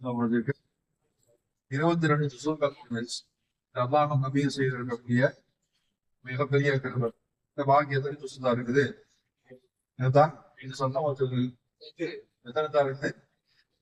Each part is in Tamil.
அவர்களுக்கு இருபத்தி ரெண்டு ஜுசுக்கள் அல்லாஹ் நபியை செய்திருக்கக்கூடிய மிகப்பெரிய கிருபை இந்த பாக்கியத்தை சுசுதா இருக்குது? இதுதான் இது சொன்ன ஒரு எத்தனை தான் இருக்குது?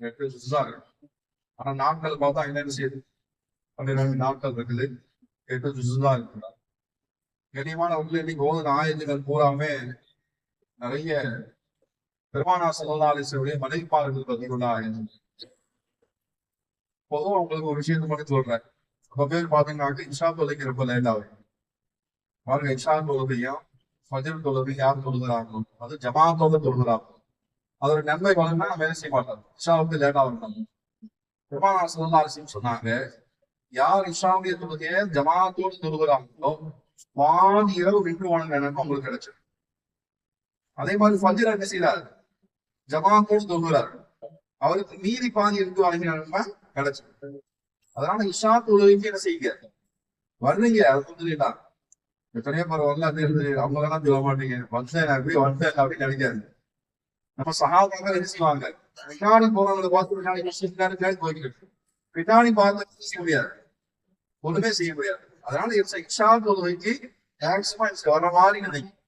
எட்டு சுசுதா இருக்கு. ஆனா நாட்கள் பார்த்தா என்னென்ன செய்யுது பன்னிரெண்டு நாட்கள் இருக்குது. எட்டு சுசுதா இருக்கிறார் கனியமான உள்ள இன்னைக்கு ஓதுன ஆயுதங்கள் பூராமே நிறைய பெருமானா சல்லாலிசருடைய மனைப்பாளர்கள் பற்றியுள்ள என்று பொதுவா உங்களுக்கு ஒரு விஷயத்தை மட்டும் சொல்றேன். ரொம்ப பேர் பாத்தீங்கன்னாக்க இஷா தொலைக்கு ரொம்ப லேட் ஆகும் பாருங்க இஷா தொழுகையும் ஃபஜர் தொழுகை யார் தொழுகிறாங்களோ அது ஜமாத்தோட தொழுகிறாங்க அதோட நன்மை வளர்ந்தா வேலை செய்ய மாட்டாங்க இஷா வந்து லேட் ஆகும் பெருமானா சல்லாலிசம் சொன்னாங்க யார் இஷாவுடைய தொழுகையை ஜமாத்தோடு தொழுகிறாங்களோ பாதி இரவு விட்டுருவானுங்க எனக்கு உங்களுக்கு கிடைச்சது அதே மாதிரி ஃபஜர் என்ன செய்யறாரு ஜமாத்தோடு தொழுகிறார். அவருக்கு மீதி பாதி இருக்கு வழங்கினா கிடைச்சு அதனால இஷா தொழுகைக்கு என்ன செய்யுங்க. வர்றீங்க அது புரிஞ்சுட்டா எத்தனையோ பேர் வரல அது இருந்து அவங்க எல்லாம் சொல்ல மாட்டீங்க. வந்தேன் அப்படி வந்தேன் அப்படின்னு நினைக்காது நம்ம சகாபாக என்ன செய்வாங்க? பின்னாடி போறவங்களை பார்த்து பின்னாடி பின்னாடி பின்னாடி பின்னாடி பார்த்து செய்ய முடியாது. ஒண்ணுமே செய்ய முடியாது. அதனால இஷா தொழுகைக்கு மேக்சிமம் வர மாதிரி நினைக்கும்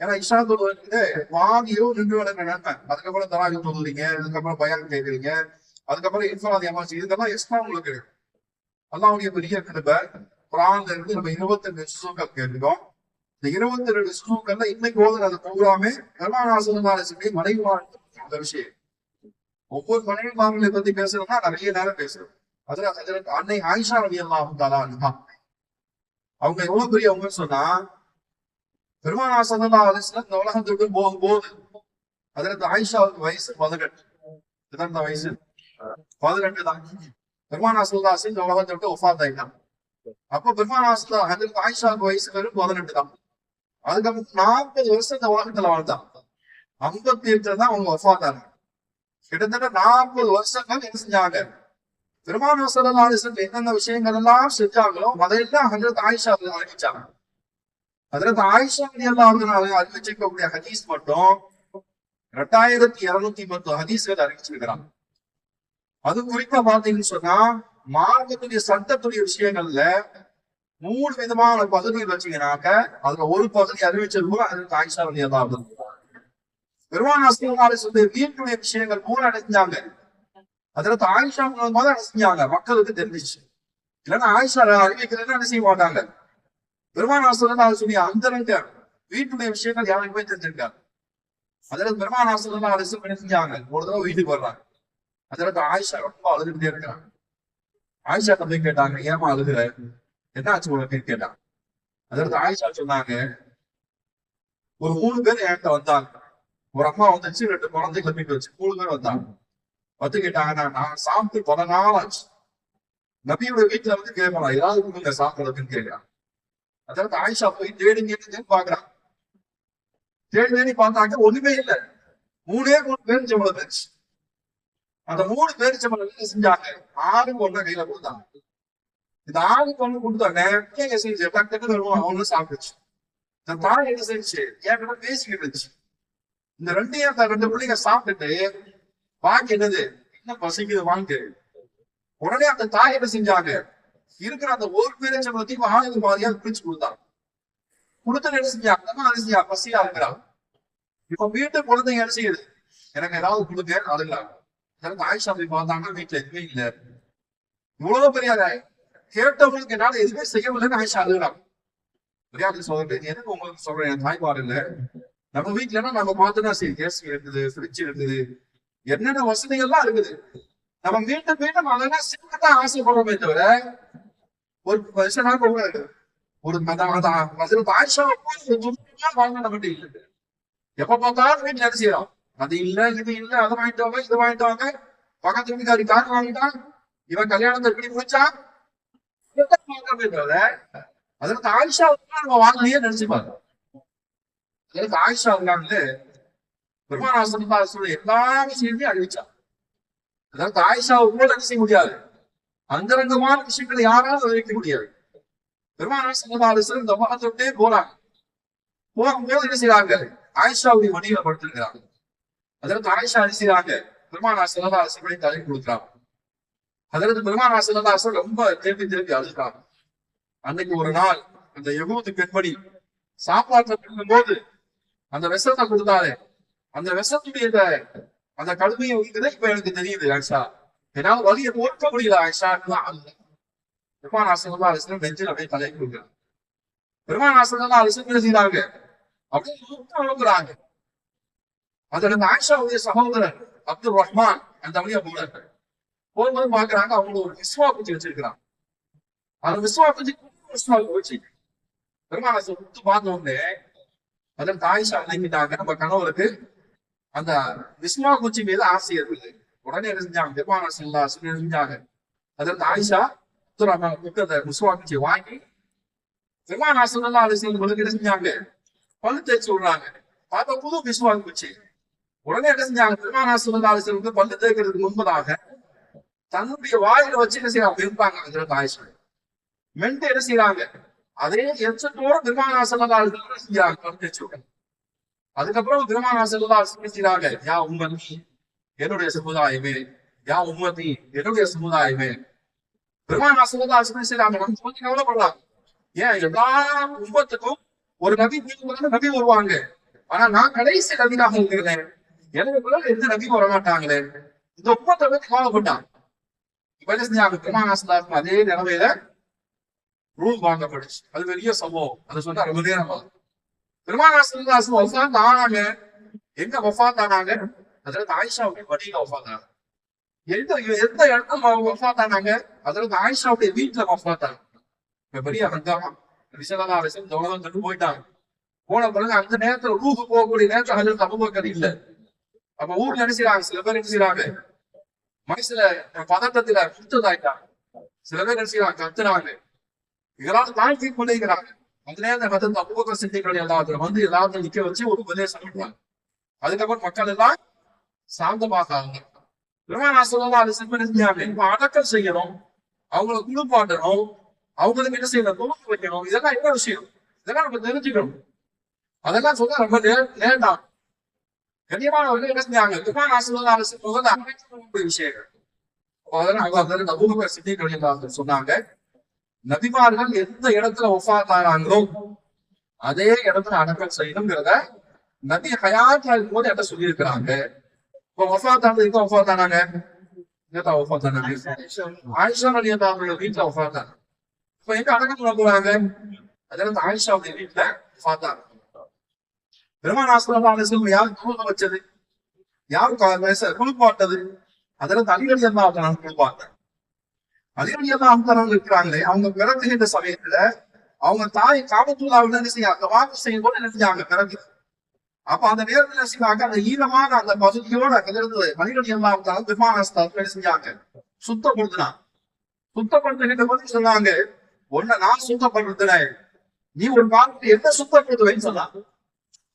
ஏன்னா இஷா தொழுகைக்கு வாங்கியோ நின்று விட நினைப்பேன் அதுக்கப்புறம் தராவி தொழுறீங்க அதுக்கப்புறம் பயம் கேட்குறீங்க அதுக்கப்புறம் இன்ஃபாதி அமாசி இதெல்லாம் எக்ஸ்ட்ரா உங்களுக்கு இருக்கு. அல்லாவுடைய பெரிய கிருபை குரான்ல இருந்து நம்ம இருபத்தி ரெண்டு சுசூக்கள் கேட்டுக்கோம் இந்த இருபத்தி ரெண்டு சுசூக்கள்ல இன்னைக்கு ஓதுன அந்த ப்ரோக்ராமே கருணாநாசனி மனைவி அந்த விஷயம். ஒவ்வொரு மனைவி மாமலை பத்தி பேசுறோம்னா நிறைய நேரம் பேசுறோம். அதுல அதுல அன்னை ஆயிஷா ரவி அல்லாஹும் தாலா அவங்க எவ்வளவு பெரிய அவங்க சொன்னா பெருமானா அலிஸ்லாம் இந்த உலகத்துக்கு போகும்போது அதுல ஆயிஷாவுக்கு வயசு பதினெட்டு. இதுதான் இந்த வயசு. பதினெட்டுதான். தான் இந்த உலகத்தை விட்டு ஒஃபாத் ஆயிட்டான் அப்ப பெருமானா அதுக்கு ஆயிஷாவுக்கு வயசு வெறும் பதினெட்டு தான் அதுக்கப்புறம் நாற்பது வருஷம் இந்த உலகத்துல வாழ்ந்தான். ஐம்பத்தி எட்டுல தான் அவங்க ஒஃபாத்தாங்க கிட்டத்தட்ட நாற்பது வருஷங்கள் என்ன செஞ்சாங்க? பெருமானா சல்லா என்னென்ன விஷயங்கள் எல்லாம் செஞ்சாங்களோ அதையெல்லாம் ஹஜரத் ஆயிஷா அறிவிச்சாங்க. ஹஜரத் ஆயிஷா அல்லாஹ் அறிவிச்சிருக்கக்கூடிய ஹதீஸ் மட்டும் ரெண்டாயிரத்தி இருநூத்தி பத்து ஹதீஸ்கள் அறிவிச்சிருக்கிறாங்க. அது குறித்த பாத்தீங்கன்னு சொன்னா மார்க்கத்துடைய சட்டத்துடைய விஷயங்கள்ல மூணு விதமான பகுதிகள் வச்சீங்கன்னாக்க அதுல ஒரு பகுதி அறிவிச்சிருக்கோம் அதுக்கு ஆயிஷா வந்து ஏதாவது பெருமானாசிரியர் சொல்லி வீட்டுடைய விஷயங்கள் மூணு அடைஞ்சாங்க அதுல ஆயிஷா மூலமாக அடைஞ்சாங்க மக்களுக்கு தெரிஞ்சிச்சு. இல்லைன்னா ஆயிஷா அறிவிக்கிறதுன்னு என்ன செய்ய மாட்டாங்க? பெருமானாசிரியர் சொல்லி அந்தரங்க வீட்டுடைய விஷயங்கள் யாருக்குமே தெரிஞ்சிருக்காங்க அதுல பெருமானாசிரியர் அரசு என்ன செஞ்சாங்க? ஒரு தடவை வீட்டுக்கு வர்றாங்க. அதற்கு ஆயிஷா ரொம்ப அழுதுகிட்டே இருக்கிறாங்க ஆயிஷா தம்பி கேட்டாங்க ஏமா அழுகுற? என்ன ஆச்சு உனக்குன்னு கேட்டாங்க அதற்கு ஆயிஷா சொன்னாங்க ஒரு மூணு பேர் என்கிட்ட வந்தாங்க. ஒரு அம்மா வந்துச்சு ரெண்டு குழந்தை கிளம்பிட்டு வச்சு மூணு பேர் வந்தாங்க. வந்து கேட்டாங்க நான் சாப்பிட்டு பல நாள் ஆச்சு. நபியோட வீட்டுல வந்து கேட்கலாம் ஏதாவது கொடுங்க சாப்பிடறதுன்னு கேட்கிறான். அதற்கு ஆயிஷா போய் தேடி கேட்டு பாக்குறான் தேடி தேடி பார்த்தாங்க ஒண்ணுமே இல்லை. மூணே மூணு பேர் இவ்வளவு அந்த மூணு பேரிச்சம்பளம் என்ன செஞ்சாங்க? ஆறு பொண்ணை கையில கொடுத்தாங்க. இந்த ஆறு பொண்ணு கொடுத்தாங்க என்ன செஞ்சு டக்கு வருவோம் அவங்களும் சாப்பிடுச்சு இந்த தாய் என்ன செஞ்சு என்கிட்ட பேசிக்கிட்டு இருந்துச்சு. இந்த ரெண்டையும் ரெண்டு பிள்ளைங்க சாப்பிட்டுட்டு பாக்கி என்னது? என்ன பசிக்குது வாங்க. உடனே அந்த தாய் என்ன செஞ்சாங்க? இருக்கிற அந்த ஒரு பேரிச்சம்பளத்தையும் ஆயுத மாதிரியா பிரிச்சு கொடுத்தாங்க. கொடுத்து என்ன செஞ்சாங்க? என்ன செஞ்சா பசியா இருக்கிறான் இப்ப வீட்டு குழந்தைங்க என்ன செய்யுது? எனக்கு ஏதாவது கொடுங்க அழுகிறாங்க எனக்கு ஆயிஷா போய் பார்த்தாங்க வீட்டுல எதுவுமே இல்ல. இவ்வளவு பெரியாத கேட்டவங்களுக்கு என்னால எதுவுமே செய்ய முடியலன்னு ஆயிஷா அழுகிறாங்க விளையாட்டு சொல்றேன் எனக்கு உங்களுக்கு சொல்றேன் என் தாய்ப்பாடு இல்ல. நம்ம வீட்டுலன்னா நம்ம பார்த்தோம்னா சரி. கேஸ் இருக்குது ஃப்ரிட்ஜ் இருக்குது. என்னென்ன வசதிகள்லாம் இருக்குது. நம்ம மீண்டும் மீண்டும் அதெல்லாம் தான் ஆசைப்படுறோமே தவிர ஒரு வருஷனாக ஒரு ஆயிஷா வாங்க நம்ம இல்லை எப்ப பார்த்தாலும் வீட்டுல என்ன செய்யறோம்? அது இல்ல இது இல்ல அதை வாங்கிட்டு வாங்க இது வாங்கிட்டு வாங்க பக்கத்து வீட்டுக்காரி கார் வாங்கிட்டான் இவன் கல்யாணத்தை எப்படி முடிச்சா அதற்கு ஆயிஷா நம்ம வாங்கலையே நினைச்சு பாருங்க அதற்கு ஆயிஷா இருக்காங்களே பெருமானாசன எல்லா விஷயத்தையும் அறிவிச்சான் அதற்கு ஆயிஷா கூட என்ன செய்ய முடியாது? அந்தரங்கமான விஷயங்களை யாராலும் அறிவிக்க முடியாது. பெருமானாசன இந்த உலகத்தொட்டே போறாங்க போகும்போது என்ன செய்யறாங்க ஆயிஷாவுடைய மடியில படுத்திருக்கிறாங்க அதற்கு ஆயிஷா அரிசியாக பெருமானா சிலதா அரசு தலை கொடுக்குறாங்க அதற்கு பெருமானா சிலதாசன் ரொம்ப திருப்பி திருப்பி அழுதாங்க அன்னைக்கு ஒரு நாள் அந்த எகூத்து பெண்மணி சாப்பாட்டு போது அந்த விஷத்தை கொடுத்தாரு. அந்த விஷத்துடைய அந்த கடுமையை வந்து இப்ப எனக்கு தெரியுது ஆயிஷா. என்னால வலிய பொறுக்க முடியல ஆயிஷா பெருமானாசன் அரசு நெஞ்சில் அப்படியே தலை கொடுக்குறாங்க பெருமானாசன் அரசு என்ன செய்யறாங்க அப்படியே முழுக்க அழுகுறாங்க. அதுல இந்த ஆயிஷாவுடைய சகோதரர் அப்துல் ரஹ்மான் அந்த வழியா போறாங்க போகும்போது பாக்குறாங்க அவங்க ஒரு விஸ்வா குச்சி வச்சிருக்கிறாங்க. அந்த விஸ்வா குச்சி விஸ்வா போச்சு பெருமானாசன் கொடுத்து பார்த்த உடனே அதன் தாயிஷா நினைக்கிட்டாங்க நம்ம கணவருக்கு அந்த விஸ்வா குச்சி மீது ஆசை இருக்குது உடனே என்ன செஞ்சாங்க பெருமானாசன் என்ன செஞ்சாங்க? அதன் ஆயிஷா அப்துல் கூப்பிட்டு அந்த விஸ்வா குச்சியை வாங்கி பெருமானாசன் அலிசன் என்ன செஞ்சாங்க? பல்லு தேய்ச்சி விடுறாங்க. பார்த்தா புது விஸ்வா குச்சி. உடனே என்ன செஞ்சாங்க? பெருமானாசன் வந்து பல்லு தேய்க்கிறதுக்கு முன்பதாக தன்னுடைய வாயில வச்சு என்ன செய்யறாங்க? இருப்பாங்க அதில் ஆயிஷா மென்ட்டு என்ன செய்யறாங்க? அதே எச்சத்தோட பெருமானாசன் அலிசன் செஞ்சாங்க அதுக்கப்புறம் பெருமானாசல்லா செய்யறாங்க? யா உம்மதி என்னுடைய சமுதாயமே. யா உம்மதி என்னுடைய சமுதாயமே. பெருமானாசல்லா செய்யறாங்க? நம்ம கொஞ்சம் கவலைப்படலாம். ஏன்? எல்லா உம்மத்துக்கும் ஒரு நபி நபி வருவாங்க. ஆனா நான் கடைசி நபியாக இருக்கிறேன். எனக்கு பிறகு எந்த நபி வர மாட்டாங்களே இந்த உம்மத்தை பத்தி கவலைப்பட்டான் இப்ப என்ன செஞ்சாங்க பெருமானாசல்லா அதே நிலைமையில ரூல் வாங்கப்படுச்சு அது பெரிய சம்பவம். அதை சொன்னா ரொம்ப நேரம் ஆகும். பெருமானாசன் வஃபாத் ஆனாங்க. எங்க வஃபாத் ஆனாங்க? அதுல ஆயிஷாவுடைய வட்டியில வஃபாத் ஆனாங்க. எந்த எந்த இடத்துல வஃபாத் ஆனாங்க? அதுல ஆயிஷாவுடைய வீட்டுல வஃபாத் ஆனாங்க. பெரிய ஹங்காமா ரிசலா அரசன் தோழம் கண்டு போயிட்டாங்க. போன பிறகு அந்த நேரத்துல ரூபு போகக்கூடிய நேரத்துல அதில் அபுபக்கர் இல்லை. அப்ப ஊர்ல என்ன செய்யறாங்க சில பேர் என்ன செய்யறாங்க மனசுல பதட்டத்துல சுத்ததாயிட்டாங்க சில பேர் என்ன செய்யறாங்க கத்துறாங்க. இதெல்லாம் தாழ்த்தி கொண்டிருக்கிறாங்க அந்த கத்து வந்து சிந்தைகள் எல்லாத்துல வந்து எல்லாத்தையும் நிக்க வச்சு ஒரு உபதேசம் பண்றாங்க அதுக்கப்புறம் மக்கள் எல்லாம் சாந்தமாக சொல்லலாம் அது செஞ்சாங்க இப்ப அடக்கம் செய்யணும். அவங்கள குளிப்பாட்டணும். அவங்களுக்கு என்ன செய்யணும்? தொகுப்பு வைக்கணும். இதெல்லாம் என்ன விஷயம்? இதெல்லாம் நம்ம தெரிஞ்சுக்கணும். அதெல்லாம் சொன்னா ரொம்ப லேட்டா கண்ணியமானவர்கள் என்ன செஞ்சாங்க பெருமானாசலாம் அரசு முதல்ல அமைக்கக்கூடிய விஷயங்கள் அப்ப அதெல்லாம் அவங்க அந்த அபுபக்கர் சித்திகள் எல்லாத்தையும் சொன்னாங்க நபிமார்கள் எந்த இடத்துல ஒஃபாத்தானாங்களோ அதே இடத்துல அடக்கம் செய்யணுங்கிறத நபி ஹயாத்தா இருக்கும்போது என்ன சொல்லியிருக்கிறாங்க இப்ப ஒஃபாத்தானது எங்க ஒஃபாத்தானாங்க எங்கதான் ஒஃபாத்தானாங்க ஆயிஷா நலி அவங்களோட வீட்டுல ஒஃபாத்தாங்க இப்ப எங்க அடக்கம் பண்ண போறாங்க அதனால ஆயிஷாவுடைய வீட்டுல ஒஃபாத்தாங்க பெருமானாசிரமா யார் குழுக்க வச்சது? யார் குளிப்பாட்டது அதெல்லாம் தனிகள் என்ன குளிப்பாட்டேன் அதிகடியாக அவங்க இருக்கிறாங்களே அவங்க பிறக்குகின்ற சமயத்துல அவங்க தாய் காபத்துள்ளாவில் என்ன செய்ய அந்த வாக்கு செய்யும் போது என்ன செஞ்சாங்க? பிறகு அப்ப அந்த நேரத்துல என்ன செய்வாங்க? அந்த ஈரமான அந்த பகுதியோட கிடந்து மனிதன் எல்லாம் விமானஸ்தானத்துல என்ன செஞ்சாங்க? சுத்தப்படுத்தினான் சுத்தப்படுத்துகின்ற போது சொன்னாங்க? ஒன்ன நான் சுத்தப்படுத்தினேன் நீ ஒரு காலத்துல என்ன சுத்தப்படுத்துவேன்னு சொன்னான்.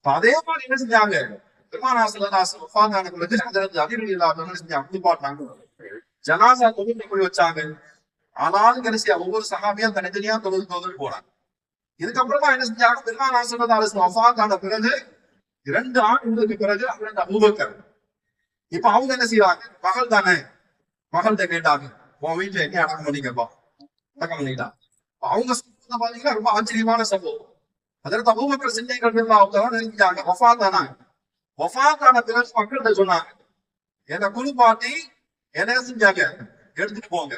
அதே மாதிரி என்ன செஞ்சாங்க? விமானாசலதாசன் உபாதான பிறகு அந்த அதிரடி என்ன செஞ்சாங்க? ஜனாசா தொகுதி போய் வச்சாங்க. ஆனாலும் கடைசியா ஒவ்வொரு சகாமியும் தனித்தனியா தொகுதி தொகுதி போனாங்க. இதுக்கப்புறமா என்ன செஞ்சாங்க? பெருமானாசன் அரசு வஃபாத்தான பிறகு இரண்டு ஆண்டுகளுக்கு பிறகு அவங்க அபூபக்கர். இப்ப அவங்க என்ன செய்வாங்க? மகள் தானே. மகள்கிட்ட கேட்டாங்க. உன் வீட்டுல என்ன அடக்கம் பண்ணிக்கப்பா. அடக்கம் பண்ணிட்டான் அவங்க பாத்தீங்கன்னா ரொம்ப ஆச்சரியமான சம்பவம். அதற்கு அபூபக்கர் சிந்தைகள் அவங்க தான் நினைச்சாங்க வஃபாத்தானா வஃபாத்தான பிறகு மக்கள்கிட்ட சொன்னாங்க என்னை குளிப்பாட்டி என்ன செஞ்சாங்க எடுத்துட்டு போங்க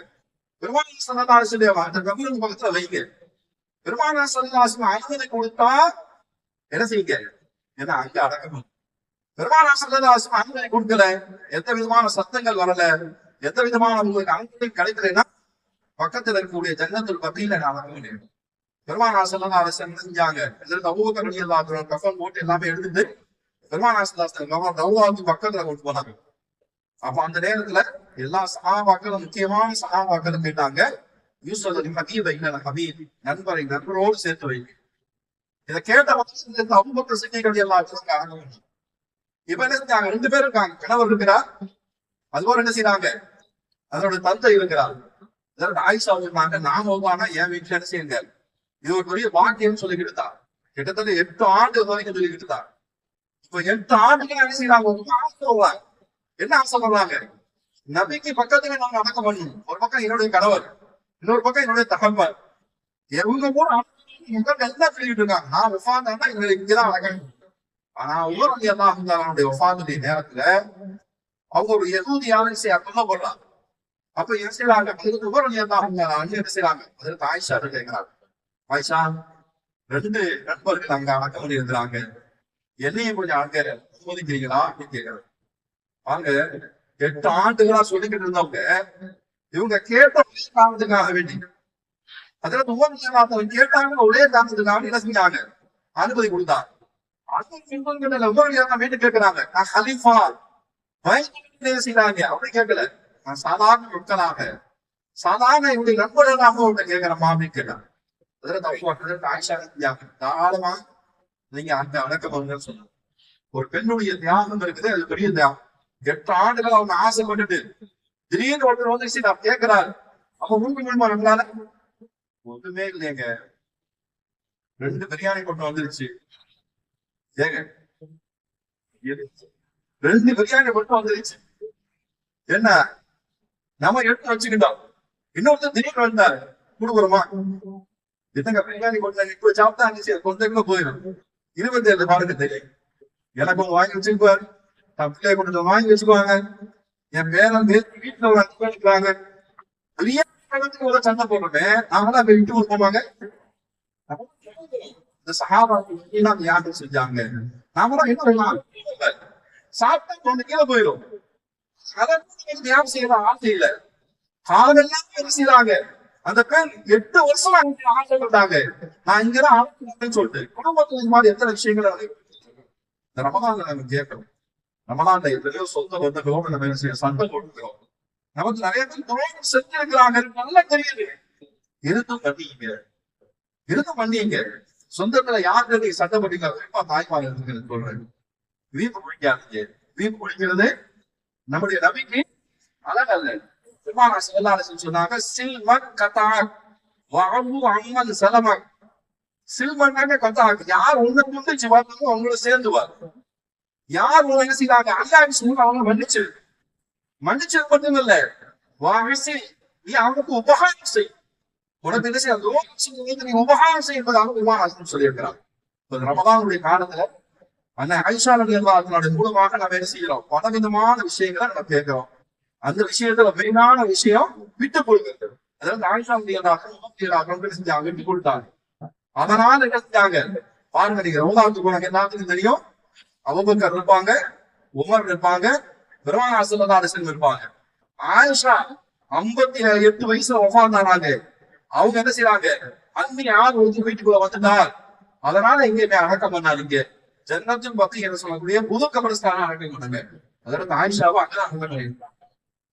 பெருமான சன்னதாசன் அந்த பக்கத்துல வைங்க பெருமான சன்னதாசன் அனுமதி கொடுத்தா என்ன செய்யுங்க ஏன்னா அங்க அடக்கம் பெருமான சன்னதாசன் அனுமதி கொடுக்கல எந்த விதமான சத்தங்கள் வரல எந்த விதமான உங்களுக்கு அனுமதி கிடைக்கலைன்னா பக்கத்துல இருக்கக்கூடிய ஜன்னத்தில் பத்தியில நான் அடக்க முடியும் பெருமான அதை என்ன செஞ்சாங்க இதற்கு அபூபக்கர் எல்லாத்தோட கஃபன் போட்டு எல்லாமே எடுத்துட்டு பெருமான சன்னதாசன் பக்கத்துல கொண்டு போனாங்க. அப்ப அந்த நேரத்துல எல்லா சகாபாக்களும் முக்கியமான சகாபாக்களும் கேட்டாங்க யூசுப் ஹபீபை இல்ல ஹபீப்? நண்பரை நண்பரோடு சேர்த்து வைங்க இதை கேட்ட மக்கள் அபுபக்கர் சிட்டிகள் எல்லாம் இப்ப என்ன செஞ்சாங்க? ரெண்டு பேரும் இருக்காங்க. கணவர் இருக்கிறார். அதுபோல என்ன செய்யறாங்க அதனுடைய தந்தை இருக்கிறார். அதோட ஆயிஷா இருந்தாங்க நான் என் வீட்டுல என்ன செய்யுங்க? இது ஒரு பெரிய பாக்கியம் சொல்லிக்கிட்டு தான் கிட்டத்தட்ட எட்டு ஆண்டு வரைக்கும் சொல்லிக்கிட்டு தான் இப்ப எட்டு ஆண்டுகள் என்ன செய்யறாங்க ஒரு ஆசை வருவாங்க என்ன ஆசைப்படுறாங்க நபிக்கு பக்கத்துல நாங்க அடக்கம் பண்ணணும் ஒரு பக்கம் என்னுடைய கணவர் இன்னொரு பக்கம் என்னுடைய தகப்பன். இவங்க கூட எல்லாம் சொல்லிட்டு இருக்காங்க? நான் உட்கார்ந்தா எங்களை இங்கதான் அடக்கணும். ஆனா உமர் எல்லாம் அவனுடைய உட்கார்ந்துடைய நேரத்துல அவங்க ஒரு எதூதியான விஷயம் கொல்லப்படுறாங்க அப்ப என்ன செய்யறாங்க அதுக்கு உமர் எல்லாம் அண்ணன் என்ன செய்யறாங்க அதற்கு ஆயிஷா கேட்கிறாங்க ஆயிஷா ரெண்டு நண்பர்கள் அங்க அடக்கம் இருந்தாங்க என்னையும் கொஞ்சம் அங்க சோதிக்கிறீங்களா அப்படின்னு கேட்கிறாங்க வாங்க எட்டு ஆண்டுகளா சொல்லிக்கிட்டு இருந்தவங்க இவங்க கேட்ட ஒரே காரணத்துக்காக வேண்டி. அதுல உபநியாசம் கேட்டாங்க ஒரே காரணத்துக்காக என்ன செஞ்சாங்க? அனுமதி கொடுத்தாங்க. கேட்கிறாங்க நான் ஹலிஃபா செய்யறாங்க அப்படி கேட்கல. நான் சாதாரண மக்களாக சாதாரண இவங்க நண்பர்களாக உங்களை கேட்கிறேன் அப்படின்னு கேட்டாங்க அதுல தப்பு ஆயிஷா தாராளமா நீங்க அந்த அடக்கம் சொன்னாங்க ஒரு பெண்ணுடைய தியாகம் இருக்குது அது பெரிய தியாகம் எட்டு ஆண்டுகள் அவங்க ஆசைப்பட்டுட்டு திடீர்னு ஒருத்தர் வந்து நான் கேட்கிறாரு அப்ப உங்க முடியுமா நம்மளால ஒண்ணுமே இல்லையங்க ரெண்டு பிரியாணி கொண்டு வந்துருச்சு ஏங்க ரெண்டு பிரியாணி கொண்டு வந்துருச்சு என்ன நம்ம எடுத்து வச்சுக்கிட்டோம் இன்னொருத்தர் திடீர்னு வந்தாரு கொடுக்குறோமா என்னங்க பிரியாணி கொண்டு இப்ப சாப்பிட்டா அஞ்சு கொஞ்சம் போயிடும் இருபத்தி ஏழு பாருங்க தெரியும். எனக்கு ஒண்ணு வாங்கி வச்சுக்குவாரு தன் கொஞ்சம் கொண்டு வாங்கி வச்சுக்குவாங்க. என் பேரன் பேர் வீட்டுல ஒரு அஞ்சு பேர் இருக்காங்க பெரிய ஒரு சண்டை போடுறோமே நாங்களாம் அப்ப விட்டு போவாங்க இந்த சகாபாக்கு யாரும் செஞ்சாங்க. நாம என்ன பண்ணலாம்? சாப்பிட்டா கொண்டு கீழே போயிடும் அதை ஞாபகம் செய்யற ஆசை இல்ல. காலமெல்லாம் என்ன செய்யறாங்க அந்த பெண் எட்டு வருஷம் அங்க ஆசைப்பட்டாங்க நான் இங்கதான் ஆசைப்பட்டேன்னு சொல்லிட்டு. குடும்பத்துல இந்த மாதிரி எத்தனை விஷயங்கள் இருக்கு. இந்த ரமதான்ல நம்ம கேட்கணும் ரமதான்ல எத்தனையோ சொந்த பந்தங்களோட நம்ம என்ன செய்ய சண்டை கொடுக்கிறோம் நமக்கு நிறைய பேர் துரோகம் செஞ்சிருக்கிறாங்க. நல்லா தெரியுது. இருந்தும் பண்ணீங்க? இருந்தும் பண்ணீங்க? சொந்தத்துல யாருக்கு நீங்க சண்டை பண்ணீங்க குறிப்பா தாய்மார் இருக்குன்னு சொல்றேன். வீப்பு குளிக்காதீங்க வீப்பு குளிக்கிறது நம்முடைய நம்பிக்கை அழகல்ல. பெருமானா செல்லாரசன் சொன்னாங்க சில்மன் கத்தாக் வாபு அம்மன் செலமன். சில்மன்னாக கத்தாக் யார் உங்க முந்திச்சு பார்த்தாலும் அவங்கள சேர்ந்துவார். யார் உங்களை என்ன செய்யறாங்க அல்லாஹ் சொல்ல அவங்க மன்னிச்சு மன்னிச்சது மட்டும் இல்ல வாசி நீ அவனுக்கு உபகாரம் செய். உனக்கு என்ன செய்ய நீ உபகாரம் செய்வதாக விமானம் சொல்லியிருக்கிறார் ரமதானுடைய காலத்துல அந்த ஐஷா நபி அல்லாஹனுடைய மூலமாக நம்ம என்ன செய்யறோம் பலவிதமான விஷயங்களை நம்ம கேட்கிறோம். அந்த விஷயத்துல மெயினான விஷயம் விட்டு கொடுக்கிறது. அதாவது ஆயிஷா நபி செஞ்சாங்க விட்டு கொடுத்தாங்க. அதனால என்ன செஞ்சாங்க? பாருங்க நீங்க ரோதாவுக்கு போனாங்க. எல்லாத்துக்கும் தெரியும். அபுபக்கர் இருப்பாங்க உமர் இருப்பாங்க பெருமானா அரசன் இருப்பாங்க. ஆயிஷா ஐம்பத்தி எட்டு வயசுல உட்கார்ந்தாங்க அவங்க என்ன செய்யறாங்க அன்னி யார் ஒருத்தர் வீட்டுக்குள்ள வந்துட்டார் அதனால இங்க என்னை அடக்கம் பண்ணாதீங்க ஜன்னத்தின் பத்தி என்ன சொல்லக்கூடிய புது கபரஸ்தானம் அடக்கம் பண்ணுங்க. அதனால ஆயிஷாவை அங்கதான் அடக்கம் பண்ணிருந்தாங்க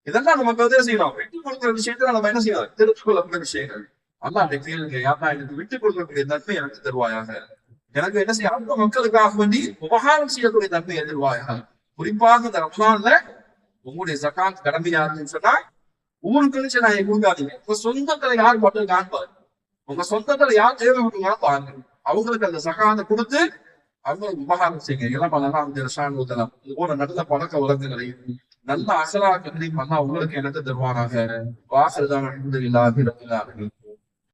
இதெல்லாம் நமக்கு வந்து செய்யணும் விட்டு கொடுக்குற விஷயத்துல நம்ம என்ன செய்யணும் திருக்குள்ள விஷயங்கள். அல்லா அந்த கேளுங்க யாரா எனக்கு விட்டு கொடுக்கக்கூடிய தன்மை எனக்கு தருவாயாக. எனக்கு என்ன செய்ய அந்த மக்களுக்காக வேண்டி உபகாரம் செய்யக்கூடிய தன்மை எதிர்வாயாக. குறிப்பாக இந்த ரமலான்ல உங்களுடைய ஜக்காத் கடமையாருன்னு இருக்குன்னு சொன்னா உங்களுக்கு நான் கொடுக்காதீங்க. உங்க சொந்தத்துல யார் மட்டும் காண்பாரு உங்க சொந்தத்துல யார் தேவை பாருங்க அவங்களுக்கு அந்த சகாந்த கொடுத்து அவங்களுக்கு உபகாரம் செய்யுங்க. எல்லாம் பண்ணலாம் அந்த ரசாயன ஊத்தலாம் இது போல நல்ல பழக்க வழக்கங்களை நல்ல அசலாக்கங்களையும் பண்ணா உங்களுக்கு எனக்கு தருவானாக வாசல் தான் இல்லாத